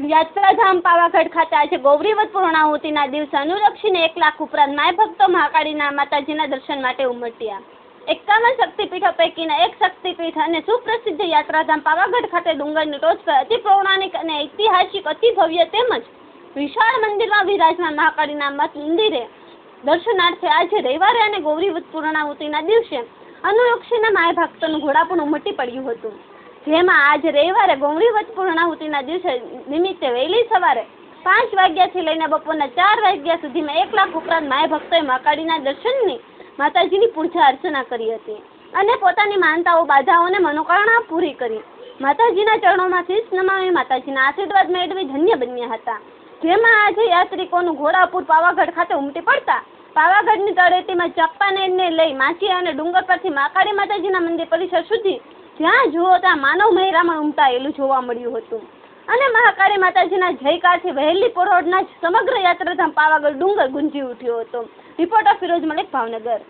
યાત્રાધામ પાવાગઢ ખાતે આજે ગૌરીવત પૂર્ણાહુતિના દિવસે અનુલક્ષીને એક લાખ ઉપરાંત માય ભક્તો મહાકાળીના માતાજીના દર્શન માટે ઉમટ્યા. એકાવન શક્તિપીઠો પૈકીના એક શક્તિપીઠ અને સુપ્રસિદ્ધ યાત્રાધામ પાવાગઢ ખાતે ડુંગરની ટોચ પર અતિ પૌરાણિક અને ઐતિહાસિક અતિ ભવ્ય તેમજ વિશાળ મંદિરમાં વિરાજમાન મહાકાળીના મત મંદિરે દર્શનાર્થે આજે રવિવારે અને ગૌરીવત પૂર્ણાહુતિના દિવસે અનુલક્ષીના માય ભક્તોનું પણ ઉમટી પડ્યું હતું. જેમાં આજ રવિવારે ગૌરીવત પૂર્ણાહુતિના દિવસે નિમિત્તે વહેલી સવારે પાંચ વાગ્યાથી લઈને બપોરના ચાર વાગ્યા સુધીમાં એક લાખ ઉપરાંત માય ભક્તોએ મહાકાળીના દર્શનની માતાજીની પૂજા અર્ચના કરી હતી અને પોતાની માનતાઓ બાધાઓને મનોકામના પૂરી કરી. માતાજીના ચરણોમાં શીશ નમાવી માતાજીના આશીર્વાદ મેળવી ધન્ય બન્યા હતા. જેમાં આજે યાત્રિકોનું ઘોડાપુર પાવાગઢ ખાતે ઉમટી પડતા પાવાગઢની તળેટીમાં ચપ્પાને લઈ માછી અને ડુંગર પરથી મહાકાળી માતાજીના મંદિર પરિસર સુધી જ્યાં જુઓ ત્યાં માનવ મહેરામણ ઉમટાયેલું જોવા મળ્યું હતું. અને મહાકાળી માતાજીના જયકારથી વહેલી પરોળના સમગ્ર યાત્રાધામ પાવાગઢ ડુંગર ગુંજી ઉઠ્યો હતો. રિપોર્ટર ફિરોજ મલિક ભાવનગર